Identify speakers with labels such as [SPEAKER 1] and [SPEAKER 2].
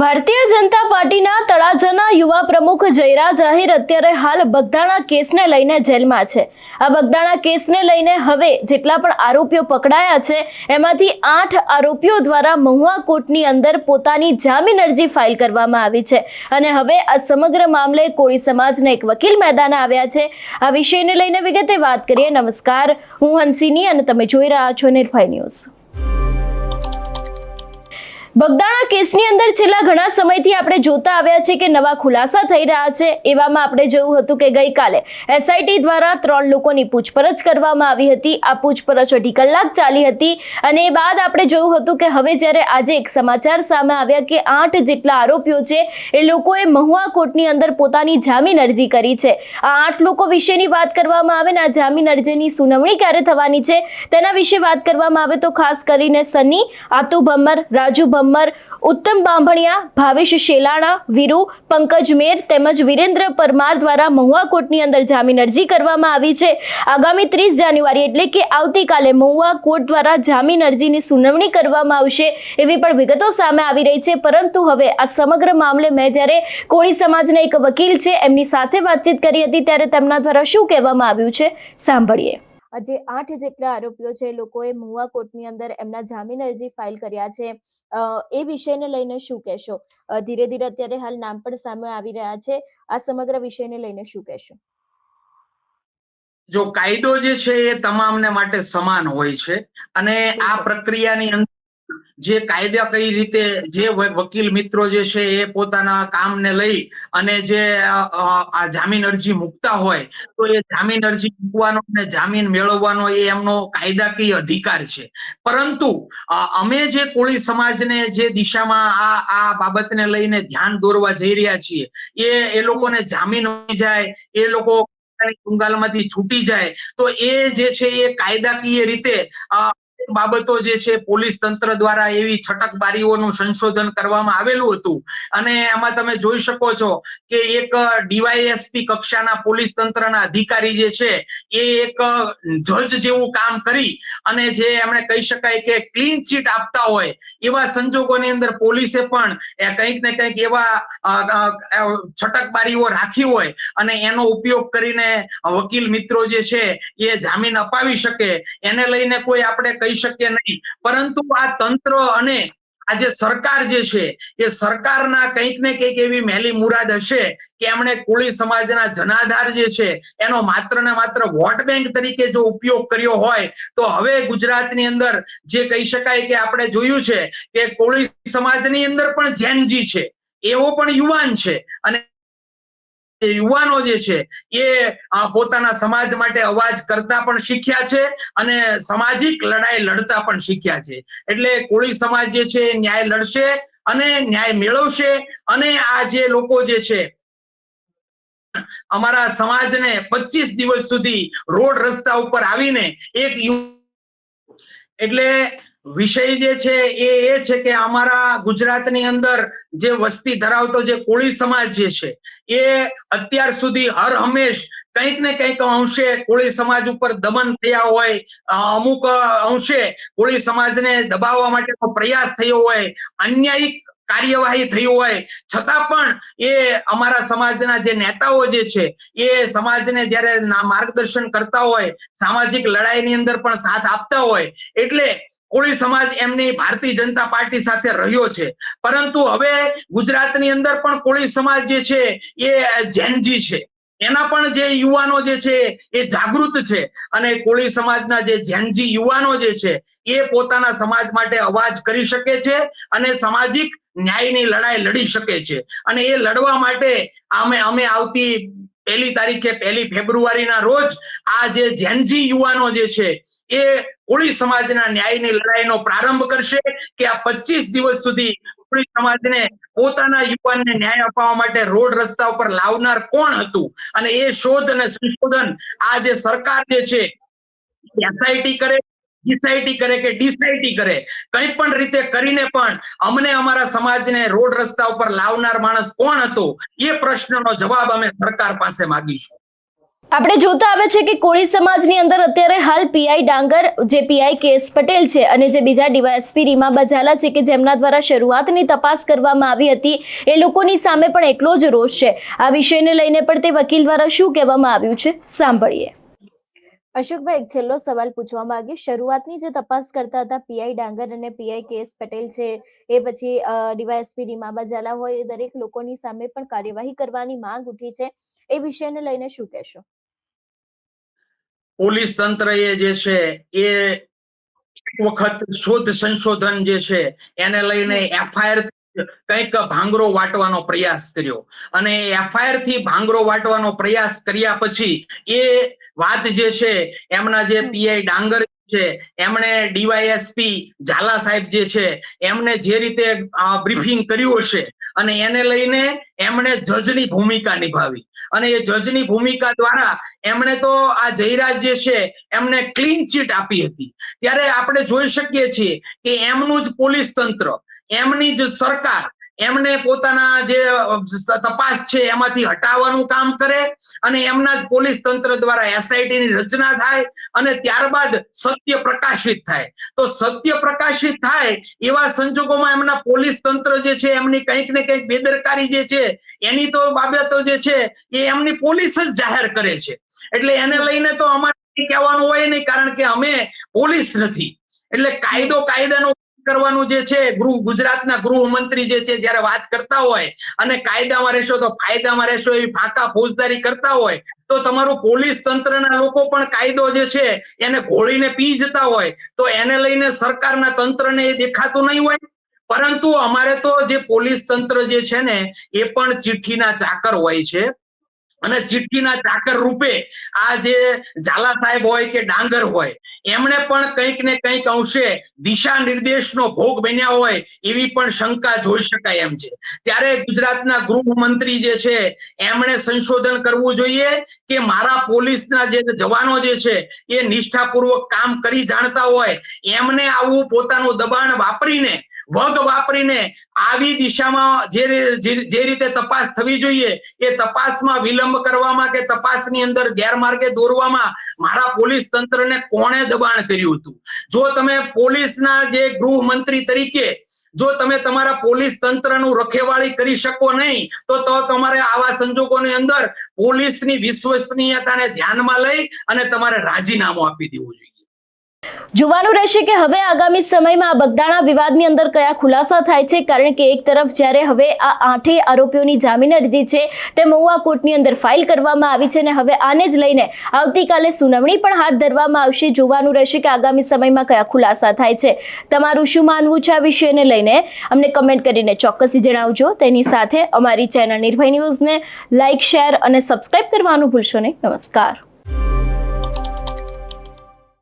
[SPEAKER 1] ભારતીય જનતા પાર્ટીના તળાજાના યુવા પ્રમુખ જયરાજ આહિર અત્યારે હાલ બગદાણા કેસને લઈને જેલમાં છે. આ બગદાણા કેસને લઈને હવે જેટલા પણ આરોપીઓ પકડાયા છે, એમાંથી આઠ આરોપીઓ દ્વારા મહુવા કોર્ટની અંદર પોતાની જામીન અરજી ફાઇલ કરવામાં આવી છે. અને હવે આ સમગ્ર મામલે કોળી સમાજના એક વકીલ મેદાન આવ્યા છે. આ વિષયને લઈને વિગતે વાત કરીએ. નમસ્કાર. હું હંસિની અને તમે જોઈ રહ્યા છો નિર્ભય ન્યૂઝ. બગદાણા કેસની અંદર છેલ્લા ઘણા સમયથી આપણે જોતા આવ્યા છે કે નવા ખુલાસા થઈ રહ્યા છે. એવામાં આપણે જોયું હતું કે ગઈકાલે એસઆઈટી દ્વારા ત્રણ લોકોની પૂછપરછ કરવામાં આવી હતી. આ પૂછપરછ અઢી કલાક ચાલી હતી અને એ બાદ આપણે જોયું હતું કે હવે જ્યારે આજે એક સમાચાર સામે આવ્યા કે આઠ જેટલા આરોપીઓ છે, એ લોકોએ મહુવા કોર્ટની અંદર પોતાની જામીન અરજી કરી છે. આ આઠ લોકો વિશેની વાત કરવામાં આવે ને આ જામીન અરજીની સુનાવણી ક્યારે થવાની છે તેના વિશે વાત કરવામાં આવે તો ખાસ કરીને સની આતુ ભમર રાજુ ભમ્મર ઉત્તમ બાંભણિયા, ભાવેશ શેલાણા, વીરુ, પંકજ મેર તેમજ વિરેન્દ્ર પરમાર દ્વારા મહુવા કોર્ટની અંદર જામીન અરજી કરવામાં આવી છે. આગામી ત્રીસ જાન્યુઆરી એટલે કે આવતીકાલે મહુવા કોર્ટ દ્વારા જામીન અરજીની સુનાવણી કરવામાં આવશે એવી પણ વિગતો સામે આવી રહી છે. પરંતુ હવે આ સમગ્ર મામલે મેં જ્યારે કોળી સમાજના એક વકીલ છે એમની સાથે વાતચીત કરી હતી ત્યારે તેમના દ્વારા શું કહેવામાં આવ્યું છે? સાંભળીએ. જે આઠ જેટલા આરોપીઓ છે લોકોએ મહુવા કોર્ટની અંદર એમના જામીન અરજી ફાઇલ કર્યા છે. એ વિષયને લઈને શું કહેશો? ધીરે ધીરે અત્યારે હાલ નામ પણ સામે આવી રહ્યા છે. આ સમગ્ર વિષયને લઈને શું કહેશો?
[SPEAKER 2] જો કાયદો જે છે એ તમામને માટે સમાન હોય છે અને આ પ્રક્રિયાની અંદર જે કાયદા કઈ રીતે, જે વકીલ મિત્રો જે છે એ પોતાના કામને લઈ અને જે આ જામીન અરજી મૂકતા હોય, તો એ જામીન અરજી મૂકવાનો અને જામીન મેળવવાનો એ એમનો કાયદાકીય અધિકાર છે. પરંતુ અમે જે કોળી સમાજને જે દિશામાં આ આ બાબતને લઈને ધ્યાન દોરવા જઈ રહ્યા છીએ, એ એ લોકોને જામીન મળી જાય, એ લોકો ટુંગાલમાંથી છૂટી જાય, તો એ જે છે એ કાયદાકીય રીતે બાબતો જે છે, પોલીસ તંત્ર દ્વારા એવી છટકબારીઓનું સંશોધન કરવામાં આવેલું હતું. અને એમાં તમે જોઈ શકો છો કે એક ડીવાયએસપી કક્ષાના પોલીસ તંત્રના અધિકારી જે છે, એ એક જજ જેવું કામ કરી અને જે એમણે કહી શકાય કે ક્લીન ચીટ આપતા હોય, એવા સંજોગોની અંદર પોલીસે પણ કંઈક ને કંઈક એવા છટકબારીઓ રાખી હોય અને એનો ઉપયોગ કરીને વકીલ મિત્રો જે છે, એ જામીન અપાવી શકે. એને લઈને કોઈ આપણે કહી શકીએ નહીં. પરંતુ આ તંત્ર અને આજે સરકાર જે છે, એ સરકારના કંઈક ને કંઈક એવી મહેલી મુરાદ હશે કે એમણે કોળી સમાજના જનાધાર જે છે, એનો માત્ર ને માત્ર વોટ બેંક તરીકે જો ઉપયોગ કર્યો હોય, તો હવે ગુજરાતની અંદર જે કહી શકાય કે આપણે જોયું છે કે કોળી સમાજની અંદર પણ જૈનજી છે. એવો પણ યુવાન છે અને યુવાનો જે છે, એ પોતાના સમાજ માટે અવાજ કરતા પણ શીખ્યા છે અને સામાજિક લડાઈ લડતા પણ શીખ્યા છે. એટલે કોળી સમાજ જે છે ન્યાય લડશે અને ન્યાય મેળવશે અને આ જે લોકો જે છે, અમારા સમાજને પચીસ દિવસ સુધી રોડ રસ્તા ઉપર આવીને એક એટલે વિષય જે છે એ એ છે કે અમારા ગુજરાતની અંદર જે વસ્તી ધરાવતો જે કોળી સમાજ જે છે, એ અત્યાર સુધી હર હંમેશ કંઈક ને કંઈક અંશે કોળી સમાજ ઉપર દમન થયા હોય અમુક અંશે કોળી સમાજને દબાવવા માટેનો પ્રયાસ થયો હોય, અન્યાયિક કાર્યવાહી થઈ હોય, છતાં પણ એ અમારા સમાજના જે નેતાઓ જે છે, એ સમાજને જ્યારે માર્ગદર્શન કરતા હોય, સામાજિક લડાઈની અંદર પણ સાથ આપતા હોય, એટલે કોળી સમાજ એમની ભારતીય જનતા પાર્ટી સાથે રહ્યો છે. પરંતુ હવે ગુજરાતની અંદર પણ કોળી સમાજ જે છે એ જેનજી છે. એના પણ જે યુવાનો જે છે એ જાગૃત છે અને કોળી સમાજના જે જેનજી યુવાનો જે છે એ પોતાના સમાજ માટે અવાજ કરી શકે છે અને સામાજિક ન્યાયની લડાઈ લડી શકે છે. અને એ લડવા માટે અમે અમે આવતી પહેલી તારીખે પહેલી ફેબ્રુઆરીના રોજ આ જે જેનજી યુવાનો જે છે, એ કોળી સમાજના ન્યાયની લડાઈનો પ્રારંભ કરશે કે આ પચીસ દિવસ સુધી કોળી સમાજને પોતાના યુવાનને ન્યાય અપાવવા માટે રોડ રસ્તા ઉપર લાવનાર કોણ હતું? અને એ શોધ અને સંશોધન આ જે સરકાર જે છે એસઆઈટી કરે ડિસાઈટી કરે કે ડિસાઈટી કરે? કંઈ પણ રીતે કરીને પણ અમને અમારા સમાજને રોડ રસ્તા ઉપર લાવનાર માણસ કોણ હતો? એ પ્રશ્નનો જવાબ અમે સરકાર પાસે માગીશું.
[SPEAKER 1] આપણે જોતા આવે છે કે કોળી સમાજની અંદર અત્યારે હાલ પીઆઈ ડાંગર, જે પીઆઈ કેએસ પટેલ છે અને જે બીજા ડીવાયએસપી રીમા બજાલા છે કે જેમના દ્વારા શરૂઆતની તપાસ કરવામાં આવી હતી, એ લોકોની સામે પણ એટલો જ રોષ છે. આ વિષયને લઈને પણ તે વકીલ દ્વારા શું કહેવામાં આવ્યું છે? સાંભળીએ. અશોકભાઈ એક છેલ્લો સવાલ પૂછવા માંગીશ. શરૂઆતની જે તપાસ કરતા હતા પીઆઈ ડાંગર અને પીઆઈ કેએસ પટેલ છે એ પછી ડીવાયએસપી રીમાબા ઝાલા હોય એ દરેક લોકોની સામે પણ કાર્યવાહી કરવાની માંગ ઉઠી છે. એ વિષયને લઈને શું કહેશો?
[SPEAKER 2] પોલીસ તંત્ર એ જે છે એ એક વખત શોધ સંશોધન જે છે એને લઈને એફઆઈઆર કંઈક ભાંગરો વાટવાનો પ્રયાસ કર્યો. અને એફઆઈઆરથી ભાંગરો વાટવાનો પ્રયાસ કર્યા પછી એ વાત જે છે એમના જે પીઆઈ ડાંગર છે એમણે ડીવાયએસપી ઝાલા સાહેબ જે છે એમને જે રીતે બ્રીફિંગ કર્યું હશે અને એને લઈને એમણે જજની ભૂમિકા નિભાવી. અને એ જજની ભૂમિકા દ્વારા એમણે તો આ જયરાજ જે છે એમને ક્લીન ચીટ આપી હતી. ત્યારે આપણે જોઈ શકીએ છીએ કે એમનું જ પોલીસ તંત્ર એમની જ સરકાર એમને પોતાના જે તપાસ છે એમાંથી હટાવવાનું કામ કરે અને એમના જ પોલીસ તંત્ર દ્વારા એસઆઈટી ની રચના થાય અને ત્યારબાદ સત્ય પ્રકાશિત થાય. તો સત્ય પ્રકાશિત થાય એવા સંજોગોમાં એમના પોલીસ તંત્ર જે છે, એમની કંઈક ને કંઈક બેદરકારી જે છે, એની તો બાબતો જે છે, એ એમની પોલીસ જ જાહેર કરે છે. એટલે એને લઈને તો અમારે કહેવાનું હોય નહીં કારણ કે અમે પોલીસ નથી. એટલે કાયદો કાયદાનો કરવાનું જે છે, ગૃહ, ગુજરાતના ગૃહમંત્રી જે છે, જ્યારે વાત કરતા હોય અને કાયદામાં રહેશો તો ફાયદામાં રહેશો એવી ફાંકા ફોજદારી કરતા હોય, તો તમારું પોલીસ તંત્રના લોકો પણ કાયદો જે છે, એને ઘોળીને પી જતા હોય. તો એને લઈને સરકારના તંત્રને એ દેખાતું નહીં હોય. પરંતુ અમારે તો જે પોલીસ તંત્ર જે છે ને, એ પણ ચિઠ્ઠીના ચાકર હોય છે. અને ચિઠ્ઠીના ચાકર રૂપે આ જે ઝાલા સાહેબ હોય કે ડાંગર હોય, એમણે પણ કંઈક ને કંઈક અંશે દિશા નિર્દેશનો ભોગ બન્યા હોય એવી પણ શંકા જોઈ શકાય એમ છે. ત્યારે ગુજરાતના ગૃહમંત્રી જે છે, એમણે સંશોધન કરવું જોઈએ કે મારા પોલીસના જે જવાનો જે છે, એ નિષ્ઠાપૂર્વક કામ કરી જાણતા હોય, એમને આવું પોતાનું દબાણ વાપરીને વગ વાપરીને આવી દિશામાં જે જે રીતે તપાસ થવી જોઈએ, એ તપાસમાં વિલંબ કરવામાં કે તપાસની અંદર ગેરમાર્ગે દોરવામાં મારા પોલીસ તંત્રને કોણે દબાણ કર્યું હતું? જો તમે પોલીસના જે ગૃહમંત્રી તરીકે, જો તમે તમારા પોલીસ તંત્રનું રખેવાળી કરી શકો નહીં, તો તો તમારે આવા સંજોગોની અંદર પોલીસની વિશ્વસનીયતાને ધ્યાનમાં લઈ અને તમારે રાજીનામું આપી દેવું જોઈએ.
[SPEAKER 1] જોવાનું રહેશે કે હવે આગામી સમયમાં આ બગદાણા વિવાદની અંદર કયા ખુલાસા થાય છે, કારણ કે એક તરફ જ્યારે હવે આ આઠેય આરોપીઓની જામીન અરજી છે તે મહુવા કોર્ટની અંદર ફાઇલ કરવામાં આવી છે અને હવે આને જ લઈને આવતીકાલે સુનાવણી પણ હાથ ધરવામાં આવશે. જોવાનું રહેશે કે આગામી સમયમાં કયા ખુલાસા થાય છે. તમારું શું માનવું છે આ વિષયને લઈને? અમને કમેન્ટ કરીને ચોક્કસથી જણાવજો. તેની સાથે અમારી ચેનલ નિર્ભય ન્યૂઝને લાઇક શેર અને સબસ્ક્રાઇબ કરવાનું ભૂલશો નહીં. નમસ્કાર.